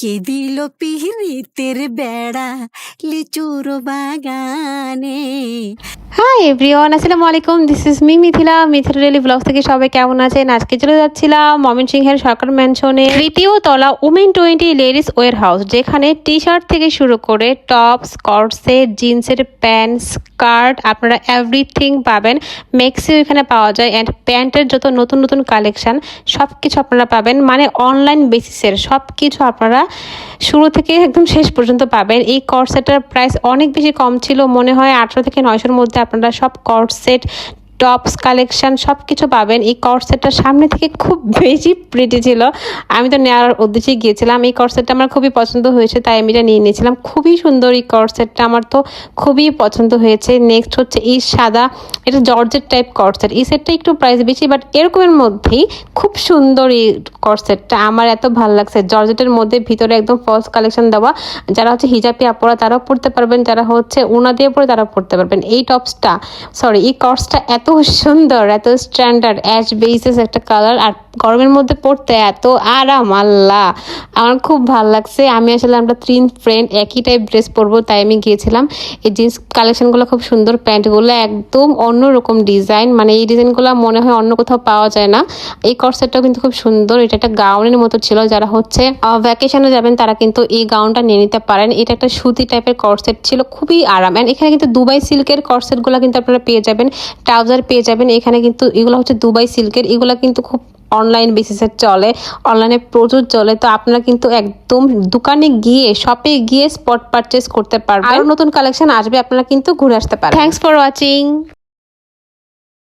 কে দিল পিহরিতের বেড়া লিচুর বাগানে? হাই এভরিওয়ান আসসালামু আলাইকুম। This is me Mithila. Mithila daily blog থেকে সবাই কেমন আছেন? আজকে চলে যাচ্ছিলাম ময়মনসিংহের সরকার ম্যানশনে তৃতীয় তলা women twenty ladies warehouse যেখানে টি শার্ট থেকে শুরু করে টপ স্কর্টসেট জিন্সের প্যান্ট স্কার্ট আপনারা এভরিথিং পাবেন। মেক্সিও এখানে পাওয়া যায়। অ্যান্ড প্যান্টের যত নতুন নতুন কালেকশান সব কিছু আপনারা পাবেন। মানে অনলাইন বেসিসের সব কিছু আপনারা শুরু থেকে একদম শেষ পর্যন্ত পাবেন। এই কর সেটের প্রাইস অনেক বেশি কম ছিল। মনে হয় আঠেরো থেকে নয়শোর মধ্যে আপনারা সব কর সেট টপস কালেকশন সব কিছু পাবেন। এই কর্ড সেটটার সামনে থেকে খুব বেশি প্রিটি ছিল। আমি তো নেওয়ার উদ্দেশ্যে গিয়েছিলাম। এই কর্ড সেটটা আমার খুবই পছন্দ হয়েছে, তাই আমি এটা নিয়ে নিয়েছিলাম। খুবই সুন্দর এই কর্ড সেটটা আমার তো খুবই পছন্দ হয়েছে। নেক্সট হচ্ছে এই সাদা, এটা জর্জের টাইপ কর্ড সেট এই সেটটা একটু প্রাইস বেশি বাট এরকমের মধ্যেই খুব সুন্দর এই কর্ড সেটটা আমার এত ভালো লাগছে। জর্জেটের মধ্যে ভিতরে একদম ফলস কালেকশন দেওয়া। যারা হচ্ছে হিজাবি আপরা, তারাও পড়তে পারবেন। যারা হচ্ছে ওনা দিয়ে পরে তারাও পড়তে পারবেন। এই টপসটা সরি এই কর্সটা এত সুন্দর, এত স্ট্যান্ডার্ড অ্যাশ বেসিস একটা কালার আর গরমের মধ্যে পড়তে এত আরাম, আল্লাহ। আমার খুব ভালো লাগছে। আমি আসলে আমরা তিন ফ্রেন্ড একই টাইপ ড্রেস পরবো, তাই আমি গিয়েছিলাম। এই জিন্স কালেকশনগুলো খুব সুন্দর, প্যান্টগুলো একদম অন্যরকম ডিজাইন মানে এই ডিজাইনগুলো মনে হয় অন্য কোথাও পাওয়া যায় না। এই কর্সেটটাও কিন্তু খুব সুন্দর, এটা একটা গাউনের মতো ছিল, যারা হচ্ছে ভ্যাকেশনে যাবেন, তারা কিন্তু এই গাউনটা নিয়ে নিতে পারেন। এটা একটা সুতি টাইপের কর্সেট ছিল, খুবই আরাম। অ্যান্ড এখানে কিন্তু দুবাই সিল্কের কর্সেটগুলো কিন্তু আপনারা পেয়ে যাবেন। ট্রাউজার পেয়ে যাবেন। এখানে কিন্তু এগুলো হচ্ছে দুবাই সিল্কের। এগুলো কিন্তু খুব অনলাইন বেসিসে চলে। অনলাইনে প্রচুর চলে। তো আপনারা কিন্তু একদম দোকানে গিয়ে শপে গিয়ে স্পট পারচেস করতে পারবেন। আর নতুন কালেকশন আসবে আপনারা কিন্তু ঘুরে আসতে পারেন থ্যাংকস ফর ওয়াচিং